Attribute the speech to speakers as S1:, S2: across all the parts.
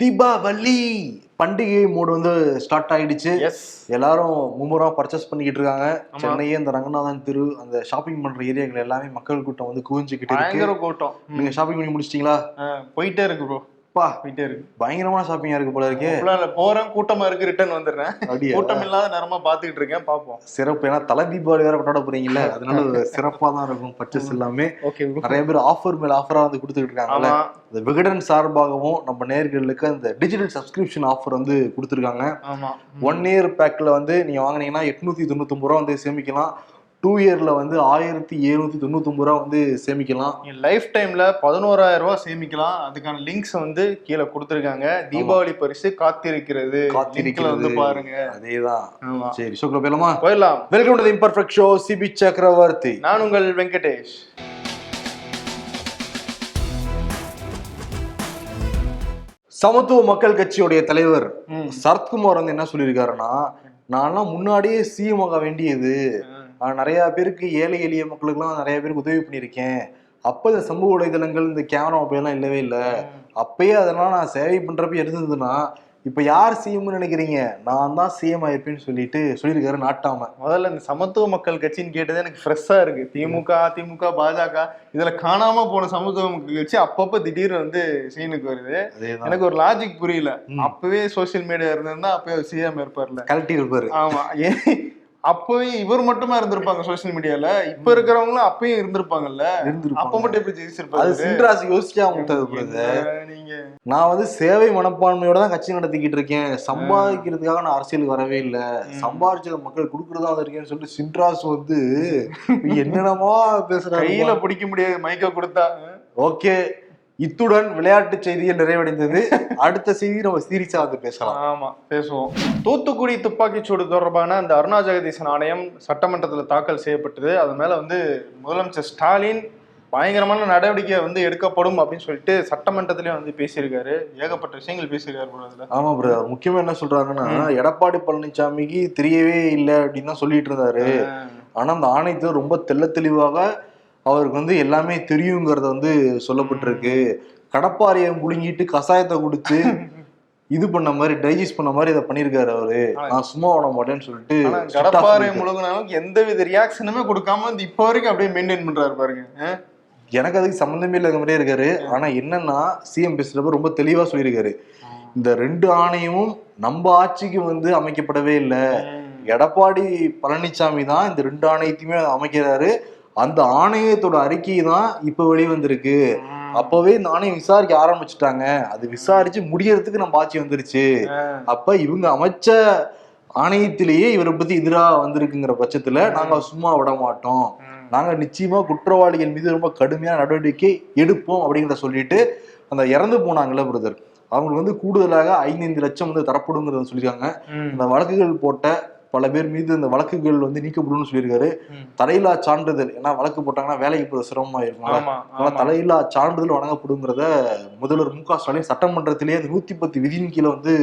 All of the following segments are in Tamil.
S1: தீபாவளி பண்டிகை மூடு வந்து ஸ்டார்ட் ஆயிடுச்சு. எல்லாரும் மும்முரம் பர்ச்சேஸ் பண்ணிக்கிட்டு இருக்காங்க. சென்னையே இந்த ரங்கநாதன் தெரு அந்த ஷாப்பிங் பண்ற ஏரியாக்கள் எல்லாமே மக்கள் கூட்டம் வந்து குவிஞ்சுக்கிட்டு இருக்கு.
S2: கூட்டம்.
S1: நீங்க ஷாப்பிங் பண்ணி முடிச்சிட்டீங்களா?
S2: போயிட்டே இருக்கு ப்ரோ
S1: பா
S2: போயிட்டே இருக்கு
S1: பயங்கரமான ஷாப்பிங்கா இருக்கு போல இருக்கே.
S2: இல்ல, போறேன் கூட்டமா இருக்கு ரிட்டர்ன் வந்துடுறேன். கூட்டம் இல்லாத நேரமா பாத்துக்கிட்டு இருக்கேன் பாப்போம்.
S1: சிறப்பு. ஏன்னா தலை தீபாவளி வேற கொண்டாட போறீங்கல்ல அதனால சிறப்பா தான் இருக்கும் பர்ச்சேஸ் எல்லாமே. நிறைய பேர் ஆஃபர் மேல ஆஃபரா வந்து கொடுத்துக்கிட்டு இருக்காங்கல்ல. இந்த விகடன் சார்பாகவும் நம்ம நேர்களுக்கு அந்த டிஜிட்டல் சப்ஸ்கிரிப்ஷன் ஆஃபர் வந்து கொடுத்துருக்காங்க. ஒன் இயர் பேக்ல வந்து நீங்க வாங்குனீங்கன்னா எட்நூத்தி தொண்ணூத்தொம்பது ரூபா வந்து சேமிக்கலாம். டூ இயர்ல வந்து ஆயிரத்தி எழுநூத்தி தொண்ணூத்தொம்பது ரூபா வந்து சேமிக்கலாம்.
S2: லைஃப் டைம்ல பதினோராயிரம் ரூபாய் சேமிக்கலாம். அதுக்கான லிங்க்ஸ் வந்து கீழே கொடுத்துருக்காங்க. தீபாவளி பரிசு காத்திருக்கிறது. லிங்க்ல
S1: காத்திருக்கிறது.
S2: வந்து பாருங்க.
S1: அதேதான். சரி ஷோக்குள்ள போயிடலாமா?
S2: போயிடலாம்.
S1: Welcome to imperfect show Sibi Chakravarthy
S2: நான் உங்கள் வெங்கடேஷ்.
S1: சமத்துவ மக்கள் கட்சியுடைய தலைவர். சரத்குமார் வந்து என்ன சொல்லியிருக்காருன்னா நான்லாம் முன்னாடியே சிஎம் ஆக வேண்டியது. நிறைய பேருக்கு ஏழை எளிய மக்களுக்குலாம் நிறைய பேருக்கு உதவி பண்ணியிருக்கேன். அப்ப இந்த சமூக வலைதளங்கள் இந்த கேமரா அப்படியெல்லாம் இல்லவே இல்லை. அப்பயே அதெல்லாம் நான் சேவை பண்றப்ப இருந்ததுன்னா இப்ப யார் சிஎம்னு நினைக்கிறீங்க? நான் தான் சிஎம் ஆயிருப்பேன்னு சொல்லிட்டு சொல்லியிருக்காரு நாட்டாம.
S2: முதல்ல இந்த சமத்துவ மக்கள் கட்சின்னு கேட்டது எனக்கு ஃப்ரெஷ்ஷா இருக்கு. திமுக அதிமுக பாஜக இதுல காணாம போன சமத்துவ மக்கள் கட்சி அப்பப்ப திடீர்னு வந்து சீனுக்கு வருது. எனக்கு ஒரு லாஜிக் புரியல. அப்பவே சோசியல் மீடியா இருந்திருந்தா அப்பவே சிஎம் இருப்பார்ல.
S1: கழட்டி இருப்பாரு
S2: ஆமா. ஏன் அப்பவே இவர் மட்டுமா இருந்திருப்பாங்க சோசியல் மீடியால இப்ப இருக்கிறவங்களும் அப்பயும் இருந்திருப்பாங்கல்ல? அப்ப மட்டும் எப்படி
S1: அது
S2: ஜெயிச்சிருப்பாரு
S1: சின்ராசி முட்டது
S2: என்ன நீங்க?
S1: நான் வந்து சேவை மனப்பான்மையோட தான் கட்சி நடத்திக்கிட்டு இருக்கேன். சம்பாதிக்கிறதுக்காக நான் அரசியலுக்கு வரவே இல்லை. சம்பாதிச்சத மக்கள் கொடுக்கறதா வந்திருக்கேன்னு சொல்லிட்டு சின்ராஸ் வந்து என்னென்னமோ பேசுறாங்க
S2: கையில பிடிக்க முடியாது மைக்க கொடுத்தா.
S1: ஓகே. இத்துடன் விளையாட்டு செய்திகள் நிறைவடைந்தது. அடுத்த செய்தி நம்ம சீரியஸா வந்து பேசலாம்.
S2: ஆமா பேசுவோம். தூத்துக்குடி துப்பாக்கிச்சூடு தொடர்பான அந்த அருணா ஜெகதீசன் ஆணையம் சட்டமன்றத்துல தாக்கல் செய்யப்பட்டது. அது மேல வந்து முதலமைச்சர் ஸ்டாலின் பயங்கரமான நடவடிக்கை வந்து எடுக்கப்படும் அப்படின்னு சொல்லிட்டு சட்டமன்றத்திலே வந்து பேசியிருக்காரு. ஏகப்பட்ட விஷயங்கள் பேசியிருக்காரு போல அதுல.
S1: ஆமா பிரதர் முக்கியமா என்ன சொல்றாங்கன்னா எடப்பாடி பழனிசாமிக்கு தெரியவே இல்லை அப்படின்னு தான் சொல்லிட்டு இருந்தாரு. ஆனா அந்த ஆணையத்தை ரொம்ப தெள்ள தெளிவாக அவருக்கு வந்து எல்லாமே தெரியுங்கிறத வந்து சொல்லப்பட்டிருக்கு. கடப்பாறையை முழுங்கிட்டு கசாயத்தை குடிச்சு இது பண்ண மாதிரி டைஜஸ்ட் பண்ண மாதிரி இதை பண்ணியிருக்காரு அவரு. நான் சும்மா விட மாட்டேன்னு சொல்லிட்டு
S2: கடப்பாறை. முழுங்கினாலும் எந்த வித ரியாக்ஷனுமே கொடுக்காம வந்து இப்ப வரைக்கும் அப்படியே மெயின்டைன் பண்றாரு பாருங்க.
S1: எனக்கு அதுக்கு சம்மந்தமே இல்லாத மாதிரியே இருக்காரு. ஆனா என்னன்னா சிஎம் பேசுறப்ப ரொம்ப தெளிவா சொல்லியிருக்காரு. இந்த ரெண்டு ஆணையமும் நம்ம ஆட்சிக்கு வந்து அமைக்கப்படவே இல்லை. எடப்பாடி பழனிசாமி தான் இந்த ரெண்டு ஆணையத்தையுமே அமைக்கிறாரு. அந்த ஆணையத்தோட அறிக்கை தான் இப்ப வெளிவந்திருக்கு. அப்பவே இந்த ஆணையம் விசாரிக்க ஆரம்பிச்சுட்டாங்க. அது விசாரிச்சு முடியறதுக்கு நம்ம ஆட்சி வந்துருச்சு. அப்ப இவங்க அமைச்ச ஆணையத்திலேயே இவரை பத்தி எதிரா வந்திருக்குங்கிற பட்சத்துல நாங்க சும்மா விட மாட்டோம். நாங்க நிச்சயமா குற்றவாளிகள் மீது ரொம்ப கடுமையான நடவடிக்கை எடுப்போம் அப்படிங்கிறத சொல்லிட்டு அந்த இறந்து போனாங்கல்ல பிரதர். அவங்களுக்கு வந்து கூடுதலாக ஐந்து லட்சம் வந்து தரப்படுங்கிறத சொல்லியிருக்காங்க.
S2: ம்.
S1: அந்த வழக்குகள் போட்ட பல பேர் மீது இந்த வழக்குகள் வந்து நீக்கப்படும்னு சொல்லியிருக்காரு.
S2: ம்.
S1: தலையில்லா சான்றிதழ் ஏன்னா வழக்கு போட்டாங்கன்னா வேலைக்கு போற சிரமமா இருக்கும்
S2: ஆமா
S1: அதனால தலையில்லா சான்றிதழ் வழங்கப்படுங்கிறத முதல்வர் மு க ஸ்டாலின் சட்டமன்றத்திலேயே அந்த நூத்தி பத்து விதியின் கீழே வந்து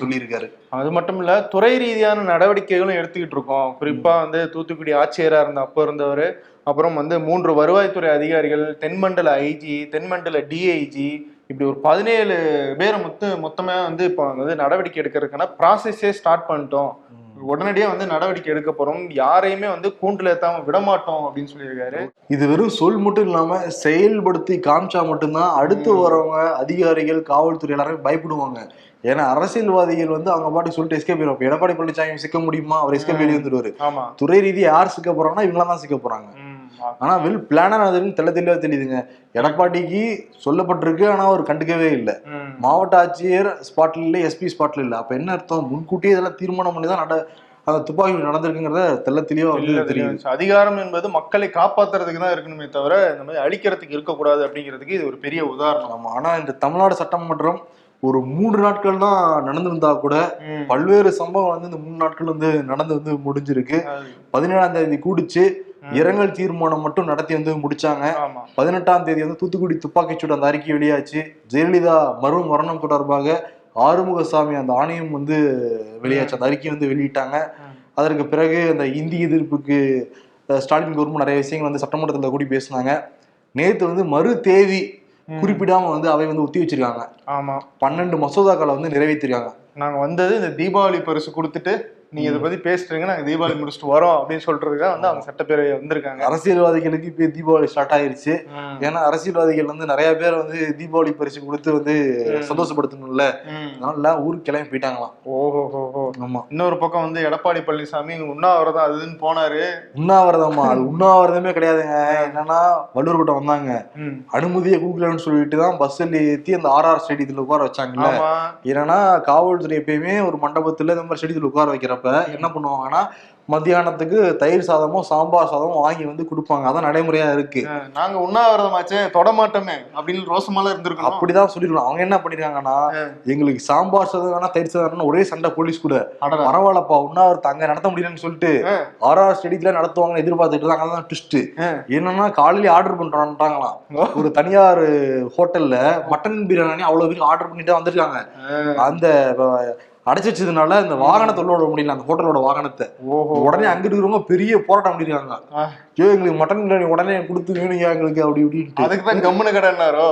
S1: சொல்லியிருக்காரு.
S2: அது மட்டும் இல்ல துறை ரீதியான நடவடிக்கைகளும் எடுத்துக்கிட்டு இருக்கோம். குறிப்பா வந்து தூத்துக்குடி ஆட்சியரா இருந்த அப்போ இருந்தவர் அப்புறம் வந்து மூன்று வருவாய்த்துறை அதிகாரிகள் தென்மண்டல ஐஜி தென்மண்டல டிஐஜி இப்படி ஒரு பதினேழு பேரை மொத்த மொத்தமா வந்து இப்போ வந்து நடவடிக்கை எடுக்கிறதுக்கான ப்ராசஸே ஸ்டார்ட் பண்ணிட்டோம். உடனடியா வந்து நடவடிக்கை எடுக்க போறோம். யாரையுமே வந்து கூண்டுல ஏத்தாம விட மாட்டோம் அப்படின்னு சொல்லியிருக்காரு.
S1: இது வெறும் சொல் மட்டும் இல்லாம செயல்படுத்தி காமிச்சா மட்டும்தான் அடுத்து வரவங்க அதிகாரிகள் காவல்துறை எல்லாருமே பயப்படுவாங்க. ஏன்னா அரசியல்வாதிகள் வந்து அவங்க பாட்டுக்கு சொல்லிட்டு எஸ்கேப் இப்ப எடப்பாடி பழனிசாமி சிக்க முடியுமா? அவர் எஸ்கேப் வெளியே வந்துருவாரு.
S2: ஆமா.
S1: துறை ரீதியா யார் சிக்க போறாங்கன்னா இவங்களா தான் சிக்க போறாங்க.
S2: ம்.
S1: ஆனா வெல் பிளானா அதுன்னு தெள்ள தெளிவா தெரியுதுங்க. எடப்பாடிக்கு சொல்லப்பட்டிருக்கு ஆனா அவர் கண்டுக்கவே இல்லை. மாவட்ட ஆட்சியர் ஸ்பாட்ல இல்ல எஸ்பி ஸ்பாட்ல இல்ல. அப்ப என்ன அர்த்தம்? முன்கூட்டியே இதெல்லாம் தீர்மானம் பண்ணி தான் நட அந்த துப்பாக்கி நடந்திருக்குங்கிறத தெள்ள தெளிவா
S2: தெரியும். அதிகாரம் என்பது மக்களை காப்பாத்துறதுக்கு தான் இருக்கணுமே தவிர இந்த மாதிரி அழிக்கிறதுக்கு இருக்கக்கூடாது அப்படிங்கிறதுக்கு இது ஒரு பெரிய உதாரணம்.
S1: ஆமா ஆனா இந்த தமிழ்நாடு சட்டமன்றம் ஒரு மூன்று நாட்கள் தான் நடந்திருந்தா கூட. பல்வேறு சம்பவம் வந்து இந்த மூணு நாட்கள் வந்து நடந்து வந்து முடிஞ்சிருக்கு. பதினேழாம் தேதி கூடிச்சு. இரங்கல் தீர்மானம் மட்டும் நடத்தி வந்து முடிச்சாங்க. பதினெட்டாம் தேதி வந்து தூத்துக்குடி துப்பாக்கிச்சூடு அந்த அறிக்கை வெளியாச்சு. ஜெயலலிதா மறு மரணம் தொடர்பாக ஆறுமுகசாமி அந்த ஆணையம் வந்து வெளியாச்சு. அந்த அறிக்கை வந்து வெளியிட்டாங்க. அதற்கு பிறகு அந்த இந்தி எதிர்ப்புக்கு ஸ்டாலின் கவர்மெண்ட் நிறைய விஷயங்கள் வந்து சட்டமன்றத்தில் கூடி பேசினாங்க. நேத்து வந்து மறு தேதி குறிப்பிடாம வந்து அவை வந்து ஒத்தி வச்சிருக்காங்க.
S2: ஆமா.
S1: பன்னெண்டு மசோதாக்களை வந்து நிறைவேற்றிருக்காங்க.
S2: நாங்க வந்தது இந்த தீபாவளி பரிசு கொடுத்துட்டு நீங்க இதை பத்தி பேசுறீங்க நாங்க தீபாவளி முடிச்சுட்டு வரோம் அப்படின்னு சொல்றதுக்கு தான் வந்து அவங்க சட்டப்பேரவை வந்திருக்காங்க.
S1: அரசியல்வாதிகளுக்கு இப்ப தீபாவளி ஸ்டார்ட் ஆயிருச்சு. ஏன்னா அரசியல்வாதிகள் வந்து நிறைய பேர் வந்து தீபாவளி பரிசு கொடுத்து வந்து சந்தோஷப்படுத்தணும்ல. அதனால ஊருக்கு கிளம்பி போயிட்டாங்களாம்.
S2: ஓஹோ
S1: ஆமா.
S2: இன்னொரு பக்கம் வந்து எடப்பாடி பழனிசாமி உண்ணாவிரதம் அதுன்னு போனாரு.
S1: உண்ணாவிரதமா அது உண்ணாவிரதமே கிடையாதுங்க. என்னன்னா வள்ளூர் கூட்டம் வந்தாங்க. அனுமதியை கூக்கலன்னு சொல்லிட்டு தான் பஸ்ஸில் ஏத்தி அந்த ஆர்ஆர் ஸ்டேடியத்துல உட்கார வச்சாங்கல்ல. ஏன்னா காவல்துறை எப்பயுமே ஒரு மண்டபத்துல இந்த மாதிரி ஸ்டேடியத்தில் உட்கார வைக்கிறப்ப என்ன பண்ணுவாங்கன்னா மத்தியானத்துக்கு தயிர் சாதமும் சாம்பார் சாதமும் வாங்கி வந்து கொடுப்பாங்க. அதான் நடைமுறையா இருக்கு.
S2: நாங்க உண்ணாவிரதமாச்சே தொட மாட்டோமே அப்படின்னு ரோசமால இருந்திருக்கணும்.
S1: அப்படிதான் சொல்லிருக்கணும். அவங்க என்ன பண்ணிருக்காங்கன்னா எங்களுக்கு சாம்பார் சாதம் வேணா தயிர் சாதம் வேணா ஒரே சண்டை போலீஸ் கூட. பரவாயில்லப்பா உண்ணாவிரத்தை அங்க நடத்த முடியலன்னு சொல்லிட்டு. ஆர்ஆர் ஸ்டேடியத்துல நடத்துவாங்கன்னு எதிர்பார்த்துட்டு இருந்தாங்க. அதான் ட்விஸ்ட். என்னன்னா காலையில ஆர்டர் பண்றாங்களாம். ஒரு தனியார் ஹோட்டல்ல மட்டன் பிரியாணி அவ்வளவு பேர் ஆர்டர் பண்ணிட்டு வந்திருக்காங்க. அந்த அடைச்சு வச்சதுனால இந்த வாகனத்தை உள்ள விட முடியல. அந்த ஹோட்டலோட வாகனத்தை. உடனே அங்க இருக்கிறவங்க பெரிய போராட்டம் பண்ணிருக்காங்க. ஐயோ எங்களுக்கு மட்டன் பிரியாணி உடனே கொடுத்து வேணுங்க எங்களுக்கு அப்படி இப்படின்ட்டு.
S2: அதுக்கு தான் கம்முனு கடன்னாரோ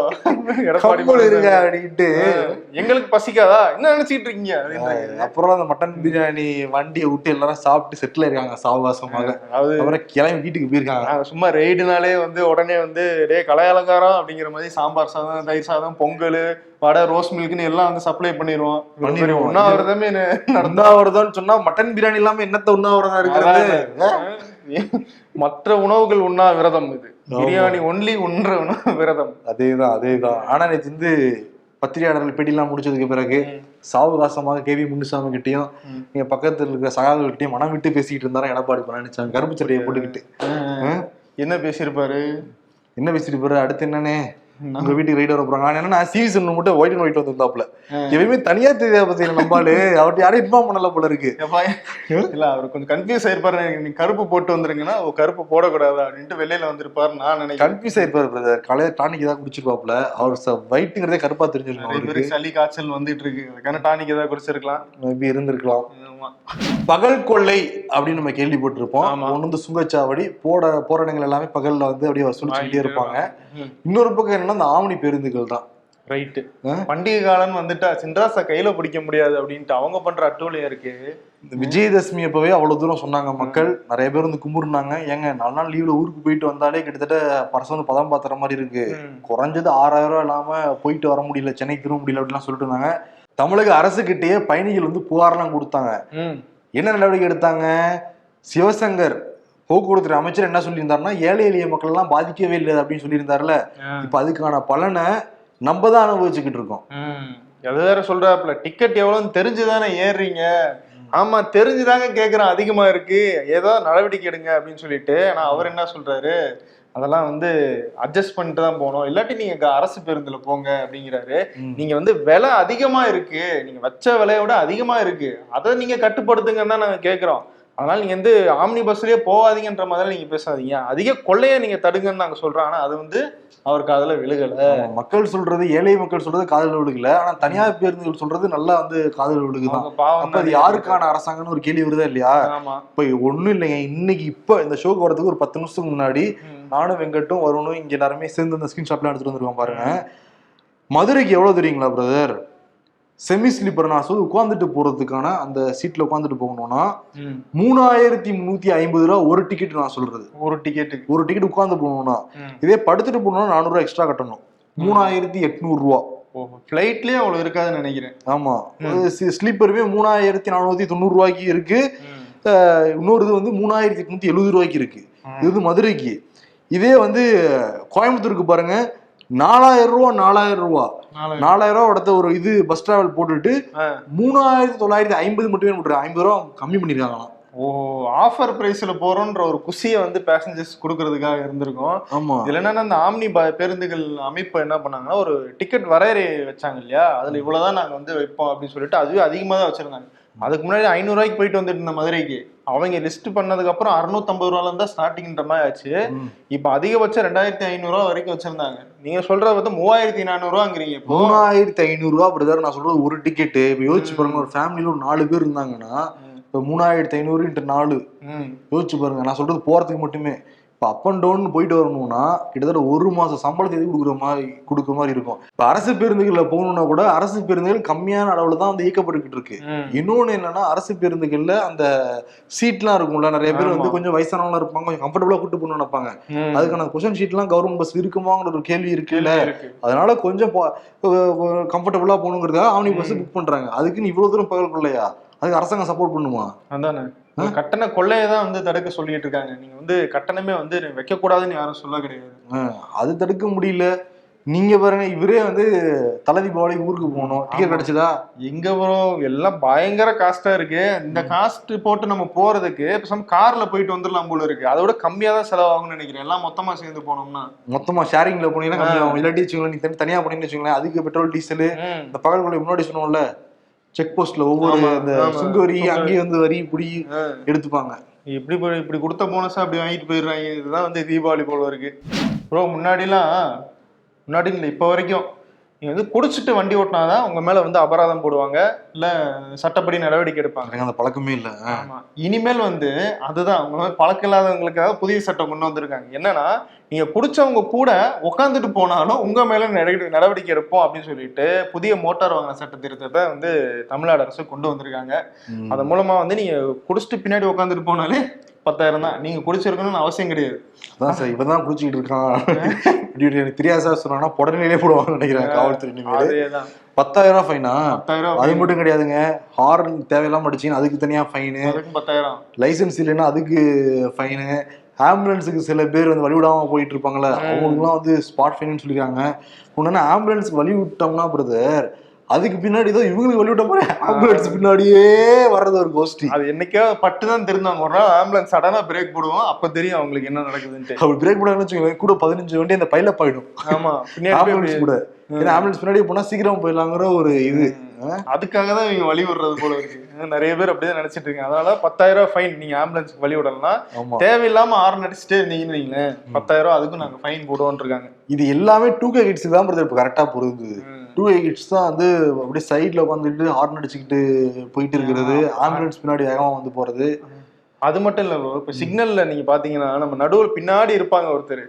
S2: எடப்பாடி
S1: இருங்க. அப்படின்ட்டு.
S2: எங்களுக்கு பசிக்காதா? என்ன நினைச்சிட்டு இருக்கீங்க.
S1: அப்புறம் அந்த மட்டன் பிரியாணி வண்டியை விட்டு எல்லாரும் சாப்பிட்டு செட்டில் இருக்காங்க சாவகாசமாக.
S2: அதாவது
S1: அப்புறம் கிளம்பி வீட்டுக்கு போயிருக்காங்க.
S2: சும்மா ரெய்டுனாலே வந்து உடனே வந்து டே கலை அலங்காரம் அப்படிங்கிற மாதிரி சாம்பார் சாதம் தயிர் சாதம் பொங்கல் வடை ரோஸ் மில்க்னு எல்லாம் வந்து சப்ளை பண்ணிடுவோம்.
S1: பண்ணிருவோம்.
S2: உண்ணாவிரதமே நடந்தா
S1: உண்ணாவிரதம்னு சொன்னா மட்டன் பிரியாணி இல்லாம என்னத்த உண்ணாவிரதம் இருக்கிறது.
S2: மற்ற உணவுகள் உண்ணா விரதம் இது. பிரியாணி ஒன்லி உண்ற உணவு விரதம்.
S1: அதேதான் அதேதான். ஆனா நேற்று வந்து பத்திரிகையாளர்கள் பேட்டிலாம் முடிச்சதுக்கு பிறகு சாவகாசமாக கேவி முன்னுசாமி கிட்டயும்
S2: ம்.
S1: எங்க பக்கத்துல இருக்கிற சகாக்கள்கிட்டயும் மனம் விட்டு பேசிக்கிட்டு இருந்தாரா எடப்பாடி பழனிசாமி? கருப்பு சட்டையை போட்டுக்கிட்டு?
S2: என்ன பேசியிருப்பாரு?
S1: என்ன பேசிட்டு போற அடுத்து என்னன்னே உங்க வீட்டுக்கு ரைட் வர போறாங்க என்னன்னா சிவி சொன்ன மட்டும் ஒயிட் அண்ட் ஒயிட் வந்திருந்தாப்ல எதுவுமே தனியா தெரியாத பத்தி நம்பாலு அவர்கிட்ட யாரும் இன்ஃபார்ம் பண்ணல போல இருக்கு.
S2: இல்ல அவர் கொஞ்சம் கன்ஃபியூஸ் ஆயிருப்பாரு. நீ கருப்பு போட்டு வந்துருங்கன்னா கருப்பு போடக்கூடாது அப்படின்ட்டு வெளியில வந்திருப்பாரு நான் நினைக்கிறேன்.
S1: கன்ஃபியூஸ் ஆயிருப்பாரு பிரதர் காலையில டானிக் ஏதாவது குடிச்சிருப்பாப்ல அவர் ஒயிட்டுங்கிறதே கருப்பா தெரிஞ்சிருக்கும்
S2: சளி காய்ச்சல் வந்துட்டு இருக்கு. டானிக் ஏதாவது குடிச்சிருக்கலாம்.
S1: மேபி இருந்திருக்கலாம். பகல் கொள்ளை அப்படின்னு நம்ம கேள்விப்பட்டிருப்போம். ஒண்ணு வந்து சுங்கச்சாவடி போட போற இடங்கள் எல்லாமே பகல்ல வந்து அப்படியே வசூலிச்சுக்கிட்டே இருப்பாங்க. இன்னொரு பக்கம் என்னன்னா இந்த ஆவணி பேருந்துகள் தான்.
S2: ரைட்டு? பண்டிகை காலம் வந்துட்டா சின்ராசா கையில பிடிக்க முடியாது அப்படின்ட்டு அவங்க பண்ற அட்டூழியம் இருக்கு.
S1: இந்த விஜயதசமி அப்பவே அவ்வளவு தூரம் சொன்னாங்க மக்கள். நிறைய பேர் வந்து கும்பிடுனாங்க. ஏங்க நாலு நாள் லீவ்ல ஊருக்கு போயிட்டு வந்தாலே கிட்டத்தட்ட பர்சன் பதம் பாத்துற மாதிரி இருக்கு. குறைஞ்சது ஆறாயிரம் ரூபாய் இல்லாம போயிட்டு வர முடியல சென்னைக்கு திரும்ப முடியல அப்படிலாம் சொல்லிட்டு இருந்தாங்க. தமிழக அரசுகிட்டயே பயணிகள் வந்து புகார்லாம் கொடுத்தாங்க. என்ன நடவடிக்கை எடுத்தாங்க? சிவசங்கர் போக்குவரத்து அமைச்சர் என்ன சொல்லியிருந்தாருன்னா ஏழை எளிய மக்கள் எல்லாம் பாதிக்கவே இல்லை அப்படின்னு சொல்லியிருந்தாருல. இப்ப அதுக்கான பலனை நம்ம தான் அனுபவிச்சுக்கிட்டு இருக்கோம்.
S2: அது வேற சொல்றாப்புல டிக்கெட் எவ்வளவுன்னு தெரிஞ்சுதானே ஏறுறீங்க? ஆமா தெரிஞ்சுதாங்க கேக்குறேன் அதிகமா இருக்கு. ஏதோ நடவடிக்கை எடுங்க அப்படின்னு சொல்லிட்டு ஆனா அவர் என்ன சொல்றாரு? அதெல்லாம் வந்து அட்ஜஸ்ட் பண்ணிட்டு தான் போகணும். இல்லாட்டி நீங்க அரசு பேருந்துல போங்க அப்படிங்கிறாரு. நீங்க வந்து விலை அதிகமா இருக்கு. நீங்க வச்ச விலையை விட அதிகமா இருக்கு. அதை நீங்க கட்டுப்படுத்துங்கன்னு தான் நாங்க கேக்குறோம். அதனால நீங்க வந்து ஆம்னி பஸ்லயே போகாதீங்கன்ற மாதிரி நீங்க பேசாதீங்க. அதிக கொள்ளையை நீங்க தடுங்கன்னு நாங்க சொல்றோம். ஆனா அது வந்து அவருக்கு அதுல விழுகல.
S1: மக்கள் சொல்றது ஏழை மக்கள் சொல்றது காதல் விழுகல. ஆனா தனியார் பேருந்துகள் சொல்றது நல்லா வந்து காதல் விழுகுதான். அது யாருக்கான அரசாங்கம்னு ஒரு கேள்வி வருதா இல்லையா?
S2: ஆமா.
S1: இப்ப ஒண்ணும் இல்லைங்க. இன்னைக்கு இப்ப இந்த ஷோக்கு வரதுக்கு ஒரு பத்து நிமிஷத்துக்கு முன்னாடி. நானும் வெங்கட்டும் வருணும் இங்க எல்லாருமே சேர்ந்து அந்த ஸ்கிரீன்ஷாட்லாம் எடுத்துட்டு வந்திருக்கோம் பாருங்க. மதுரைக்கு எவ்வளவு தெரியுங்களா பிரதர் செமி ஸ்லீப்பர் நான் சொல்லி உட்காந்துட்டு போறதுக்கான அந்த சீட்ல உட்காந்துட்டு போகணும்னா. மூணாயிரத்தி முன்னூத்தி ஐம்பது ரூபா ஒரு டிக்கெட் நான் சொல்றது.
S2: ஒரு டிக்கெட்டுக்கு
S1: ஒரு டிக்கெட் உட்காந்து போகணும்னா. இதே படுத்துட்டு போகணும்னா நானூறு ரூபா எக்ஸ்ட்ரா கட்டணும் மூணாயிரத்தி எட்நூறு ரூபா
S2: ஃபிளைட்லயே அவ்வளவு இருக்காதுன்னு நினைக்கிறேன்.
S1: ஆமா. ஸ்லீப்பருமே மூணாயிரத்தி நானூத்தி தொண்ணூறு ரூபாய்க்கு இருக்கு. இன்னொரு இது வந்து மூணாயிரத்தி எட்நூத்தி எழுபது ரூபாய்க்கு இருக்கு. இது வந்து மதுரைக்கு. இதே வந்து கோயம்புத்தூருக்கு பாருங்க நாலாயிரம் ரூபா நாலாயிரம் ரூபா.
S2: நாலு-
S1: நாலாயிரம் ரூபா இடத்த ஒரு இது பஸ் டிராவல் போட்டுட்டு. மூணாயிரத்தி தொள்ளாயிரத்தி ஐம்பது மட்டுமே போட்டுருக்காங்க ஐம்பது ரூபா கம்மி பண்ணிருக்காங்களாம்.
S2: ஓ ஆஃபர் பிரைஸ்ல போறோம்ன்ற ஒரு குஷியை வந்து பேசஞ்சர்ஸ் கொடுக்கறதுக்காக இருந்திருக்கும்.
S1: ஆமா.
S2: இதுல என்னன்னா இந்த ஆம்னி பேருந்துகள் அமைப்பு என்ன பண்ணாங்கன்னா ஒரு டிக்கெட் வரையறை வச்சாங்க இல்லையா? அதுல இவ்வளவுதான் நாங்க வந்து வைப்போம் அப்படின்னு சொல்லிட்டு அதுவே அதிகமா தான் வச்சிருந்தாங்க. அதுக்கு முன்னாடி ஐநூறு ரூபாய்க்கு போயிட்டு வந்துட்டு இருந்த மதுரைக்கு. அவங்க லிஸ்ட் பண்ணதுக்கு அப்புறம் அறுநூத்தம்பது ரூபால இருந்தா ஸ்டார்டிங்ன்ற மாதிரி ஆச்சு. இப்ப அதிகபட்சம் ரெண்டாயிரத்தி ஐநூறு ரூபா வரைக்கும் வச்சிருந்தாங்க. நீங்க சொல்றது வந்து மூவாயிரத்தி நானூறு ரூபாங்கிறீங்க இப்போ.
S1: மூணாயிரத்தி ஐநூறு ரூபா பிரதர் நான் சொல்றது? ஒரு டிக்கெட்டு இப்ப யோசிச்சு பாருங்க ஒரு ஃபேமிலியில ஒரு நாலு பேர் இருந்தாங்கன்னா. இப்ப மூணாயிரத்தி ஐநூறு இன்ட்டு நாலு. யோசிச்சு பாருங்க நான் சொல்றது போறதுக்கு மட்டுமே. இப்போ அப் அண்ட் டவுன் போயிட்டு வரணும்னா கிட்டத்தட்ட ஒரு மாசம் சம்பளத்தை எது கொடுக்குற மாதிரி கொடுக்குற மாதிரி இருக்கும். இப்போ அரசு பேருந்துகள்ல போகணும்னா கூட அரசு பேருந்துகள் கம்மியான அளவுல தான் வந்து இயக்கப்பட்டுக்கிட்டு இருக்கு.
S2: ம்.
S1: இன்னொன்னு என்னன்னா அரசு பேருந்துகள்ல அந்த சீட்லாம் இருக்கும்ல நிறைய பேர் வந்து. கொஞ்சம் வயசானவங்க இருப்பாங்க கொஞ்சம் கம்ஃபர்டபுளா கூட்டு போகணும்னு நினைப்பாங்க. அதுக்கான கொஷன் ஷீட்லாம் கவர்மெண்ட் பஸ் இருக்குமாங்கிற ஒரு கேள்வி இருக்குல்ல.
S2: இருக்கு.
S1: அதனால கொஞ்சம் கம்ஃபர்டபுளா போகணுங்கிறதுக்காக ஆம்னி பஸ் புக் பண்றாங்க. அதுக்குன்னு இவ்வளவு தூரம் பகல்குள்ளையா அதுக்கு அரசாங்கம் சப்போர்ட் பண்ணுமா?
S2: அதானே. கட்டண கொள்ளையை தான் வந்து தடுக்க சொல்லிட்டு இருக்காங்க. நீங்க வந்து கட்டணமே வந்து வைக்க கூடாதுன்னு யாரும் சொல்ல கிடையாது.
S1: அது தடுக்க முடியல. நீங்க பாருங்க இவரே வந்து தலை தீபாவளி ஊருக்கு போகணும். டிக்கெட். கிடைச்சதா?
S2: எங்க ப்ரோ எல்லாம் பயங்கர காஸ்டா இருக்கு. இந்த காஸ்ட் போட்டு நம்ம போறதுக்கு பேசாம கார்ல போயிட்டு வந்துடலாம் போல இருக்கு. அதோட கம்மியா தான் செலவாகும்னு நினைக்கிறேன். எல்லாம் மொத்தமா சேர்ந்து போனோம்னா.
S1: மொத்தமா ஷேரிங்ல போனீங்கன்னா இல்லாட்டி வச்சுக்கோங்களேன் நீ தனி- தனியா போனீங்கன்னு வச்சுக்கோங்களேன் அதுக்கு பெட்ரோல் டீசல். இந்த பகல்குள்ள முன்னாடி சொன்னோம்ல செக் போஸ்ட்ல ஒவ்வொரு
S2: ஆமா.
S1: சுங்க வரி அங்கேயே வந்து வரி புடி. எடுத்துப்பாங்க.
S2: இப்படி இப்படி கொடுத்த போனஸா அப்படி வாங்கிட்டு போயிடுறாங்க. இதுதான் வந்து தீபாவளி போல இருக்கு. ப்ரோ முன்னாடிலாம் முன்னாடி இல்லை இப்போ வரைக்கும். நீங்க வந்து குடிச்சிட்டு வண்டி ஓட்டினாதான் உங்க மேல வந்து அபராதம் போடுவாங்க இல்ல சட்டப்படி நடவடிக்கை எடுப்பாங்க.
S1: அந்த பழக்கமே இல்ல.
S2: ஆமா. இனிமேல் வந்து அதுதான் அவங்க பழக்கம் இல்லாதவங்களுக்காக புதிய சட்டம் கொண்டு வந்திருக்காங்க. என்னன்னா நீங்க குடிச்சவங்க கூட உட்காந்துட்டு போனாலும் உங்க மேல நடவடிக்கை எடுப்போம் அப்படின்னு சொல்லிட்டு புதிய மோட்டார் வாகன சட்ட திருத்தத்தை வந்து தமிழ்நாடு அரசு கொண்டு வந்திருக்காங்க. அதன் மூலமா வந்து நீங்க குடிச்சிட்டு பின்னாடி உட்காந்துட்டு போனாலே பத்தாயிரம் தான். நீங்க குடிச்சிருக்கணும்னு அவசியம் கிடையாது.
S1: அதான் சார் இவன் தான் குடிச்சிக்கிட்டு இருக்கான். எனக்கு தெரியாது சார் சொன்னா உடனே போடுவாங்க நினைக்கிறேன் காவல்துறை பத்தாயிரம் ரூபாய் ஃபைனா அது மட்டும் கிடையாதுங்க. ஹார்ன் தேவையில்லாம அடிச்சீங்கன்னா அதுக்கு தனியா ஃபைனு
S2: பத்தாயிரம்.
S1: லைசென்ஸ் இல்லைன்னா அதுக்கு ஃபைனு ஆம்புலன்ஸுக்கு சில பேர் வந்து வழி விடாம போயிட்டு இருப்பாங்கல்ல. அவங்களுக்குலாம் வந்து ஸ்பாட் ஃபைன்னு சொல்லியிருக்காங்க ஒன்னு ஆம்புலன்ஸ்க்கு வழி விட்டோம்னா பிரதர் அதுக்கு பின்னாடி ஏதோ இவங்களுக்கு வழி விட்ட மாதிரி ஆம்புலன்ஸ் பின்னாடியே வர்றது ஒரு கோஷ்டி
S2: அது என்னைக்கோ பட்டு தான் தெரிந்தாங்க. ஒரு நாள் ஆம்புலன்ஸ் சடனா பிரேக் போடுவோம். அப்ப தெரியும் அவங்களுக்கு என்ன நடக்குதுன்ட்டு.
S1: அப்படி பிரேக் பண்ணாங்கன்னு வச்சுக்கோங்களேன் கூட பதினஞ்சு வண்டி அந்த பையில போயிடும்.
S2: ஆமா
S1: ஆம்புலன்ஸ் கூட. ஏன்னா ஆம்புலன்ஸ் பின்னாடி போனா சீக்கிரம் போயிடலாங்கிற ஒரு இது.
S2: அதுக்காக தான் இவங்க வழி விடுறது போல இருக்கு. நிறைய பேர் அப்படிதான் நினைச்சிட்டு இருக்காங்க. அதனால பத்தாயிரம் ரூபாய் ஃபைன் நீங்க ஆம்புலன்ஸ்க்கு வழி விடலாம் தேவையில்லாம ஆறு நடிச்சுட்டே இருந்தீங்கன்னு வைங்களேன். பத்தாயிரம் ரூபாய் அதுக்கும் நாங்க ஃபைன் போடுவோம்னு இருக்காங்க.
S1: இது எல்லாமே டூ கே கிட்ஸுக்கு தான் இப்போ கரெக்டா பொருந்துது
S2: ம்.
S1: டூ கே கிட்ஸ் தான் வந்து அப்படியே சைட்ல உட்காந்துட்டு ஹார்ன் அடிச்சுக்கிட்டு போயிட்டு இருக்கிறது. ஆம்புலன்ஸ் பின்னாடி வேகமா வந்து போறது.
S2: அது மட்டும் இல்ல. இப்ப சிக்னல்ல நீங்க பாத்தீங்கன்னா நம்ம நடுவுல பின்னாடி இருப்பாங்க ஒருத்தர்.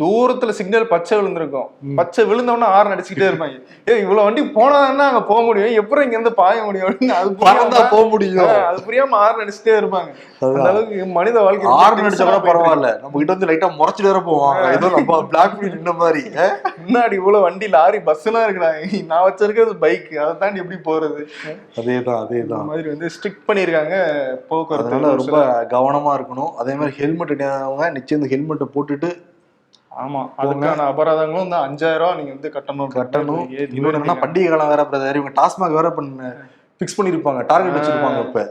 S2: தூரத்துல சிக்னல் பச்சை விழுந்திருக்கும். பச்சை விழுந்தவொடனே ஆறு அடிச்சுக்கிட்டே இருப்பாங்க. ஏ இவ்வளவு வண்டி போனாதானே அங்க போக முடியும்? எப்படி இங்க இருந்து பாய முடியும்? அப்படின்னு அது
S1: பறந்தா போக முடியும்.
S2: அது புரியாம ஆறு அடிச்சுட்டே இருப்பாங்க. அந்த அளவுக்கு மனித வாழ்க்கை
S1: ஹார்ன் அடிச்சா கூட பரவாயில்ல. நம்ம கிட்ட வந்து லைட்டா முறைச்சிட்டு வேற போவாங்க ஏதோ நம்ம பிளாக் நின்ன மாதிரி?
S2: முன்னாடி இவ்வளவு வண்டி லாரி பஸ் எல்லாம் இருக்குறாங்க நான் வச்சிருக்கிறது பைக் அதை தாண்டி எப்படி போறது?
S1: அதேதான்
S2: இந்த
S1: அதேதான்
S2: மாதிரி வந்து ஸ்ட்ரிக்ட் பண்ணிருக்காங்க போக்குவரத்து
S1: ரொம்ப கவனமா இருக்கணும். அதே மாதிரி ஹெல்மெட் அணியாதவங்க நிச்சயம் இந்த ஹெல்மெட்டை போட்டுட்டு
S2: ஆமா. அதுக்கான அபராதங்களும் வந்து அஞ்சாயிரம் ரூபாய் நீங்க வந்து கட்டணும்
S1: கட்டணும். இன்னொன்னு என்னன்னா பண்டிகை காலம் வேற பிரதர் இவங்க டாஸ்மாக் வேற பண்ண பிக்ஸ் பண்ணிருப்பாங்க. டார்கெட் வச்சிருப்பாங்க இப்ப.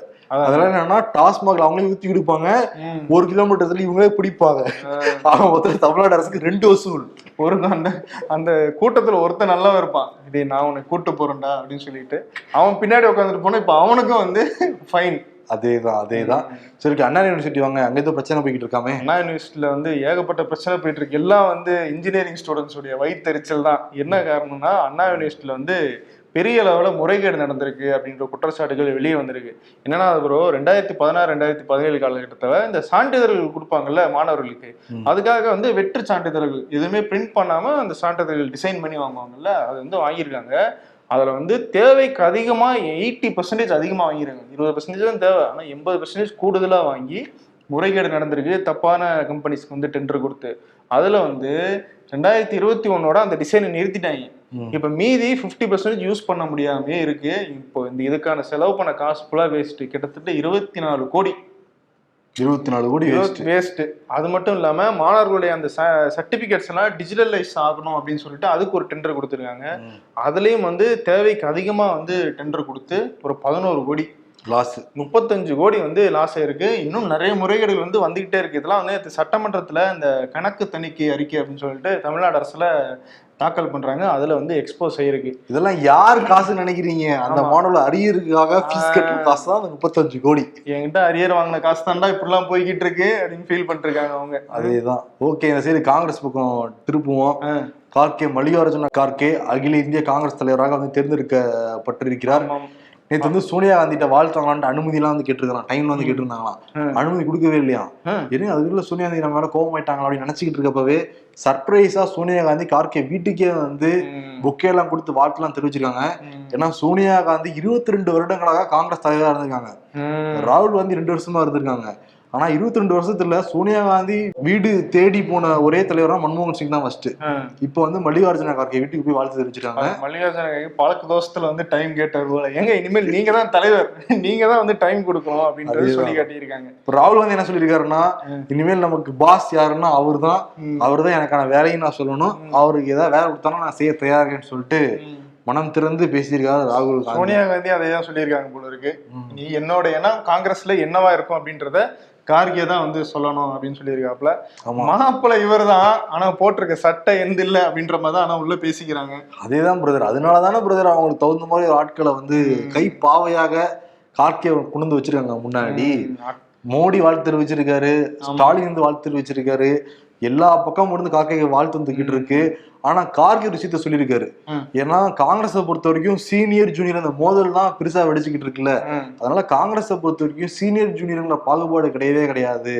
S1: அதெல்லாம் என்னன்னா டாஸ்மாக்ல அவங்களே ஊத்தி கொடுப்பாங்க. ஒரு கிலோமீட்டர்ல இவங்களே பிடிப்பாங்க. ஆக மொத்தம் தமிழ்நாடு அரசுக்கு ரெண்டு வசூல்.
S2: ஒரு அந்த அந்த கூட்டத்துல ஒருத்தன் நல்லா இருப்பான். இதே நான் உன்னை கூட்டு போறேன்டா அப்படின்னு சொல்லிட்டு அவன் பின்னாடி உட்காந்துட்டு போனா இப்ப அவனுக்கும் வந்து ஃபைன்
S1: அதேதான் அதேதான். சரி அண்ணா யூனிவர்சிட்டி வாங்க. அங்க ஏதோ பிரச்சனை போய்கிட்டு இருக்காமே.
S2: அண்ணா யூனிவர்சிட்டியில வந்து ஏகப்பட்ட பிரச்சனை போயிட்டு இருக்கு. எல்லாம் வந்து இன்ஜினியரிங் ஸ்டூடெண்ட்ஸ் உடைய வயிற்றுச்சல் தான். என்ன காரணம்னா அண்ணா யூனிவர்சிட்டியில வந்து பெரிய அளவுல முறைகேடு நடந்திருக்கு அப்படின்ற குற்றச்சாட்டுகள் வெளியே வந்திருக்கு. என்னன்னா அது ப்ரோ ரெண்டாயிரத்தி பதினாறு ரெண்டாயிரத்தி பதினேழு காலகட்டத்தில் இந்த சான்றிதழ்கள் கொடுப்பாங்க மாணவர்களுக்கு. அதுக்காக வந்து வெற்று சான்றிதழ்கள் எதுவுமே பிரிண்ட் பண்ணாம அந்த சான்றிதழ்கள் டிசைன் பண்ணி வாங்குவாங்கல்ல அது வந்து வாங்கியிருக்காங்க. அதுல வந்து தேவைக்கு அதிகமா எயிட்டி பர்சன்டேஜ் அதிகமா வாங்கிருக்காங்க. இருபது பர்சன்டேஜ் தான் தேவை. ஆனா எண்பது பர்சன்டேஜ் கூடுதலா வாங்கி முறைகேடு நடந்திருக்கு. தப்பான கம்பெனிஸ்க்கு வந்து டெண்டர் கொடுத்து. அதுல வந்து ரெண்டாயிரத்தி இருபத்தி ஒன்னோட அந்த டிசைனை நிறுத்திட்டாங்க. இப்ப மீதி 50% பர்சன்டேஜ் யூஸ் பண்ண முடியாமே இருக்கு. இப்போ இந்த இதுக்கான செலவு பண்ண காசு ஃபுல்லா வேஸ்ட் கிட்டத்தட்ட இருபத்தி நாலு கோடி.
S1: இருபத்தி நாலு கோடி.
S2: வேஸ்ட் அது மட்டும் இல்லாம மாணவர்களுடைய அந்த சர்டிபிகேட்ஸ் எல்லாம் டிஜிட்டலைஸ் ஆகணும் அப்படின்னு சொல்லிட்டு அதுக்கு ஒரு டெண்டர் கொடுத்துருக்காங்க. அதுலயும் வந்து தேவைக்கு அதிகமா வந்து டெண்டர் கொடுத்து ஒரு பதினோரு கோடி.
S1: லாஸ்
S2: முப்பத்தஞ்சு கோடி வந்து லாஸ் ஆயிருக்கு. இன்னும் நிறைய முறைகேடுகள் வந்து வந்துகிட்டே இருக்கு. இதெல்லாம் வந்து சட்டமன்றத்துல இந்த கணக்கு தணிக்கை அறிக்கை அப்படின்னு சொல்லிட்டு தமிழ்நாடு அரசுல தாக்கல் பண்றாங்க அதுல வந்து எக்ஸ்போஸ் ஆயிருக்கு.
S1: இதெல்லாம் யார் காசு நினைக்கிறீங்க? அந்த. மாடல் அரியருக்காக ஃபீஸ் கட்டுற காசு தான் அந்த முப்பத்தஞ்சு கோடி.
S2: என்கிட்ட அரியர் வாங்கின காசு தாண்டா இப்படிலாம் போய்கிட்டு இருக்கு அப்படின்னு ஃபீல் பண்ணிட்டு இருக்காங்க அவங்க.
S1: அதேதான். ஓகே இந்த சைடு காங்கிரஸ் பக்கம் திருப்புவோம். கார்கே மல்லிகார்ஜுன கார்கே அகில இந்திய காங்கிரஸ் தலைவராக வந்து தேர்ந்தெடுக்கப்பட்டிருக்கிறார். நேத்து வந்து சோனியா காந்திட்ட வாழ்த்தாங்களான்ட்டு அனுமதி எல்லாம் வந்து கேட்டிருக்காங்க டைம்ல வந்து கேட்டிருந்தாங்களாம். அனுமதி கொடுக்கவே இல்லையா
S2: ம்.
S1: என்ன அதுக்குள்ள சோனியா காந்தி நம்ம மேல கோவம் ஆயிட்டாங்களா அப்படின்னு நினைச்சுக்கிட்டு இருக்கப்பவே சர்ப்ரைஸா சோனியா காந்தி கார்கே வீட்டுக்கே வந்து. பொக்கே எல்லாம் கொடுத்து வாழ்த்துலாம் தெரிவிச்சிருக்காங்க. ஏன்னா சோனியா காந்தி இருபத்தி ரெண்டு வருடங்களாக காங்கிரஸ் தலைவரா இருந்திருக்காங்க. ராகுல் காந்தி ரெண்டு வருஷமா இருந்திருக்காங்க ஆனா இருபத்தி ரெண்டு வருஷத்துல சோனியா காந்தி வீடு தேடி போன ஒரே தலைவரா மன்மோகன் சிங் தான் ஃபர்ஸ்ட். இப்போ வந்து மல்லிகார்ஜுன கார்கே வீட்டுக்கு போய் வாழ்த்து தெரிவிச்சிருக்காங்க
S2: மல்லிகார்ஜுன பழக்க தோஷத்துல வந்து டைம் கேட்டார் போல ஏங்க இனிமேல் நீங்க தான் தலைவர் நீங்க தான் வந்து டைம் கொடுக்கணும் அப்படின்றது. சொல்லி காட்டியிருக்காங்க
S1: இப்ப ராகுல் காந்தி என்ன சொல்லியிருக்காருன்னா. இனிமேல் நமக்கு பாஸ் யாருன்னா அவர் தான். அவர் தான் எனக்கான வேலையும் நான் சொல்லணும் அவருக்கு ஏதாவது வேலை கொடுத்தாலும் நான் செய்ய தயாரின்னு சொல்லிட்டு. மனம் திறந்து பேசியிருக்காரு ராகுல் காந்தி
S2: சோனியா காந்தி அதே தான் சொல்லியிருக்காங்க போல இருக்கு. நீ என்னோட எண்ணம் காங்கிரஸ்ல என்னவா இருக்கும் அப்படின்றத கார்கே தான் வந்து சொல்லணும் அப்படின்னு சொல்லியிருக்காப்ல
S1: ஆமா.
S2: மாப்பிள்ளை இவர் தான் ஆனா போட்டிருக்க சட்டை எந்த இல்ல அப்படின்ற மாதிரி தான் ஆனா உள்ள பேசிக்கிறாங்க.
S1: அதேதான் பிரதர் அதனால தானே பிரதர் அவங்களுக்கு தகுந்த மாதிரி ஒரு ஆட்களை வந்து கை பாவையாக கார்கே கொண்டு வச்சிருக்காங்க முன்னாடி. மோடி வாழ்த்து தெரிவிச்சிருக்காரு. ஸ்டாலின் வந்து வாழ்த்து தெரிவிச்சிருக்காரு. எல்லா பக்கமும் இருந்து கார்கே வாழ்த்து வந்துகிட்டு இருக்கு. ஆனா கார்கே ஒரு விஷயத்த சொல்லியிருக்காரு. ஏன்னா காங்கிரஸை பொறுத்த வரைக்கும் சீனியர் ஜூனியர் அந்த மோதல் தான் பெருசா வெடிச்சுக்கிட்டு இருக்குல்ல. அதனால காங்கிரஸை பொறுத்த வரைக்கும் சீனியர் ஜூனியர்ங்கிற பாகுபாடு கிடையவே கிடையாது.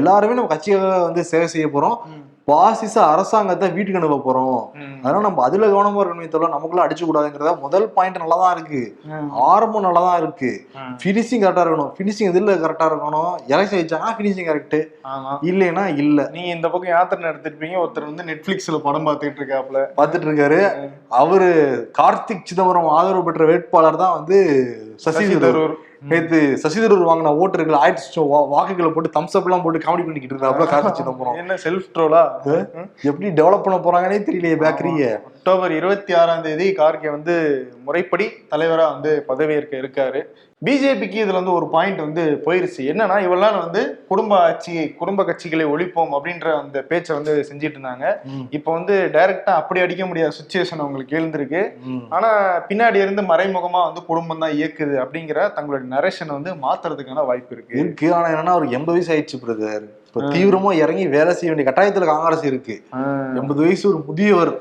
S1: எல்லாருமே நம்ம கட்சியாக வந்து சேவை செய்ய போறோம். பாசிச அரசாங்கத்தை வீட்டுக்கு அனுப்ப போறோம். அதனால நம்ம அதுல கவனமா இருக்கணுமே தவிர நமக்குள்ள அடிச்சு கூடாதுங்கிறத முதல் பாயிண்ட் நல்லா தான் இருக்கு. ஆரம்பம் நல்லா தான் இருக்கு
S2: ம்.
S1: ஃபினிஷிங் கரெக்டா இருக்கணும் ஃபினிஷிங் எதுல கரெக்டா இருக்கணும் எலெக்ஷன் வச்சாங்கன்னா ஃபினிஷிங் கரெக்ட் இல்லைன்னா இல்ல
S2: நீங்க இந்த பக்கம் யாத்திரை நடத்திருப்பீங்க ஒருத்தர் வந்து நெட்ஃபிளிக்ஸ்ல படம் பார்த்துட்டு இருக்காப்ல
S1: பார்த்துட்டு இருக்காரு அவரு கார்த்திக் சிதம்பரம் ஆதரவு பெற்ற வேட்பாளர் தான் வந்து சசி
S2: சசி
S1: தரூர்
S2: தரூர்
S1: நேத்து சசி தரூர் வாங்கின ஓட்டர்கள் ஆயிரத்தி வாக்குகளை போட்டு தம்ஸ் அப் எல்லாம் போட்டு காமெடி பண்ணிக்கிட்டு இருக்காப்ல கார்த்திக் சிதம்பரம்.
S2: என்ன செல்ஃப் ட்ரோலா
S1: எப்படி டெவலப் பண்ண போறாங்கன்னே தெரியலையே பேக்கரிய
S2: அக்டோபர் இருபத்தி ஆறாம் தேதி கார்கே வந்து முறைப்படி தலைவரா வந்து பதவியேற்க இருக்காரு. பிஜேபிக்கு இதுல வந்து ஒரு பாயிண்ட் வந்து போயிருச்சு. என்னன்னா இவெல்லாம் வந்து குடும்ப ஆட்சி குடும்ப கட்சிகளை ஒழிப்போம் அப்படின்ற அந்த பேச்சை வந்து செஞ்சிட்டு இருந்தாங்க. இப்போ வந்து டைரக்டா அப்படி அடிக்க முடியாத சுச்சுவேஷன் அவங்களுக்கு எழுந்திருக்கு. ஆனா பின்னாடி இருந்து மறைமுகமா வந்து குடும்பம் தான் இயக்குது அப்படிங்கிற தங்களுடைய நரேஷனை வந்து மாத்துறதுக்கான வாய்ப்பு இருக்கு.
S1: இருக்கு ஆனா என்னன்னா ஒரு எண்பது வயசு ஆயிடுச்சு பிரதர். இப்ப தீவிரமா இறங்கி வேலை செய்ய வேண்டிய கட்டாயத்துல காங்கிரஸ் இருக்கு. எண்பது வயசு ஒரு முதியவர்.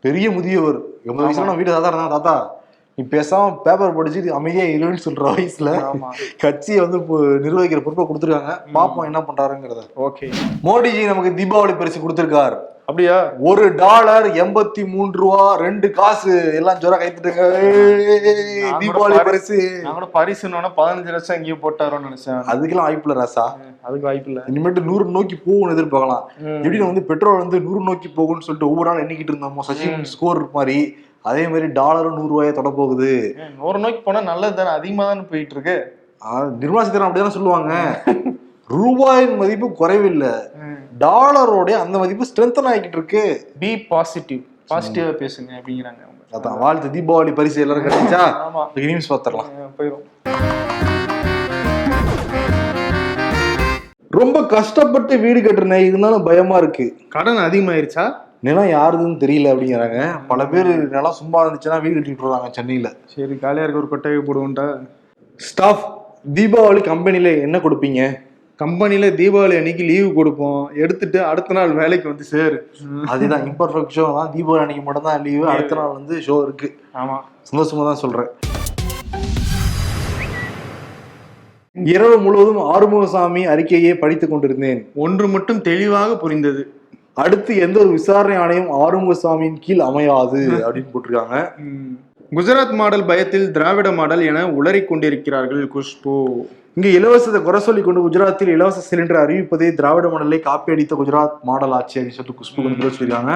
S1: பெரிய முதியவர். எண்பது வயசுல தாத்தா இருந்தா தாத்தா. நீ பேசாம பேப்பர் படிச்சு அமைதியா இருன்னு சொல்ற வயசுல கட்சியை வந்து நிர்வகிக்கிற பொறுப்பை கொடுத்துருக்காங்க. பாப்போம் என்ன பண்றாருங்கிறத.
S2: ஓகே.
S1: மோடிஜி நமக்கு தீபாவளி பரிசு கொடுத்திருக்காரு.
S2: அப்படியா?
S1: ஒரு டாலர் எண்பத்தி மூன்று ரூபா ரெண்டு காசு எல்லாம் ஜோரா கைத்துட்டுங்க தீபாவளி
S2: பாரு-
S1: பரிசு.
S2: நான் கூட பரிசுன்னு பதினஞ்சு லட்சம் எங்கேயோ போட்டாரோன்னு நினைச்சேன்
S1: அதுக்கெல்லாம் வாய்ப்புல ராசா.
S2: அதுக்கு வாய்ப்பு இல்ல.
S1: இனிமேட்டு நூறு நோக்கி போகும்னு எதிர்பார்க்கலாம். எப்படி வந்து பெட்ரோல் வந்து நூறு நோக்கி போகும்னு சொல்லிட்டு ஒவ்வொரு நாள் எண்ணிக்கிட்டு இருந்தோமோ சச்சின் ஸ்கோர் மாதிரி. அதே மாதிரி டாலரும் நூறு ரூபாயை தொட போகுது.
S2: ஏன், நூறு நோக்கி போனா நல்லது தானே? அதிகமா தானே போயிட்டு இருக்கு
S1: நிர்மலா சீதாராமன் அப்படிதானே சொல்லுவாங்க. ரூபாயின் மதிப்பு குறைவில்லை. டாலரோட அந்த மதிப்பு ஸ்ட்ரென்தன் ஆகிக்கிட்டு இருக்கு.
S2: பி பாசிட்டிவ் பாசிட்டிவா பேசுங்க அப்படிங்கிறாங்க
S1: அதான் வாழ்த்து தீபாவளி பரிசு எல்லாரும் கிடைச்சா? நியூஸ் பார்த்துடலாம்.
S2: அஹ் போயிரும்.
S1: ரொம்ப கஷ்டப்பட்டு வீடு கட்டுறேன் இருந்தாலும் பயமா இருக்கு.
S2: கடன் அதிகமாயிருச்சா?
S1: நிலம் யாருதுன்னு தெரியல அப்படிங்கிறாங்க. பல பேர் நிலம் சும்மா இருந்துச்சுன்னா வீடு கட்டிட்டு வர்றாங்க சென்னையில.
S2: சரி காலியா இருக்க ஒரு கொட்டையை போடுவோம்டா.
S1: ஸ்டாஃப் தீபாவளி கம்பெனில என்ன கொடுப்பீங்க?
S2: கம்பெனில தீபாவளி அன்னைக்கு லீவு கொடுப்போம். எடுத்துட்டு அடுத்த நாள் வேலைக்கு வந்து சேரு.
S1: அதுதான் இம்பர்ஃபெக்ட் ஷோ தான். தீபாவளி அன்னைக்கு மட்டும் தான் லீவு அடுத்த நாள் வந்து ஷோ இருக்கு.
S2: ஆமா.
S1: சந்தோஷமா தான் சொல்றேன். இரவு முழுவதும் ஆறுமுகசாமி அறிக்கையை படித்துக் கொண்டிருந்தேன்.
S2: ஒன்று மட்டும் தெளிவாக புரிந்தது.
S1: அடுத்து எந்த ஒரு விசாரணை ஆணையம் ஆறுமுகசாமியின் கீழ் அமையாது அப்படின்னு போட்டிருக்காங்க.
S2: குஜராத் மாடல் பயத்தில் திராவிட மாடல் என உளறிக் கொண்டிருக்கிறார்கள் குஷ்பு.
S1: இங்க இலவசத்தை குறை சொல்லி கொண்டு குஜராத்தில் இலவச சிலிண்டர் அறிவிப்பதை திராவிட மாடலை காப்பி அடித்த குஜராத் மாடல் ஆட்சி அப்படின்னு சொல்லிட்டு குஷ்பு பதில் சொல்லியிருக்காங்க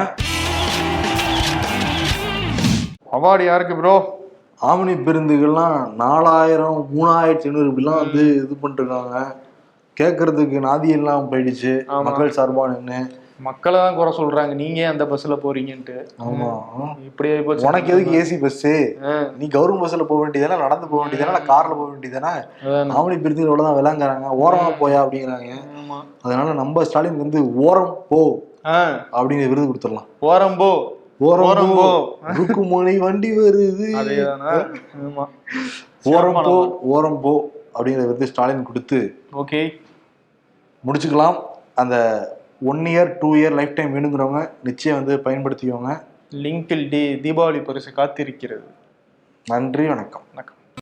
S2: அவார்டு யாருக்கு ப்ரோ
S1: ஆமணி பேருந்துகள்லாம் நாலாயிரம் மூணாயிரத்தி ஐநூறு இப்படிலாம் வந்து இது பண்ணிருக்காங்க கேட்கறதுக்கு நாதி எல்லாம் போயிடுச்சு. மக்கள் சார்பா நின்று
S2: மக்களை தான் குறை சொல்றாங்க. நீங்க அந்த பஸ்ல போறீங்கன்ட்டு?
S1: ஆமா.
S2: இப்படி ஆகி போச்சு.
S1: உனக்கு எதுக்கு ஏசி பஸ் நீ கவர்மெண்ட் பஸ்ல போக வேண்டியதானே நடந்து போக வேண்டியதானே கார்ல போக வேண்டியதானே. ஆமணி பேருந்துகள் இவ்வளவுதான் விளாங்குறாங்க. ஓரமா போயா அப்படிங்கிறாங்க. அதனால நம்ம ஸ்டாலின் வந்து ஓரம் போ அப்படிங்கிற விருது கொடுத்துடலாம். ஓரம்
S2: ஓரம்
S1: போ.
S2: போ.
S1: ருக்குமணி வண்டி வருது. ஓரம் போ ஓரம் போ அப்படிங்கிற விருது ஸ்டாலின் கொடுத்து
S2: ஓகே.
S1: முடிச்சுக்கலாம். அந்த one year two year lifetime வேணுங்கிறவங்க நிச்சயம் வந்து பயன்படுத்திக்கோங்க.
S2: லிங்கில் டி தீபாவளி பரிசு காத்திருக்கிறது.
S1: நன்றி வணக்கம்.
S2: வணக்கம்.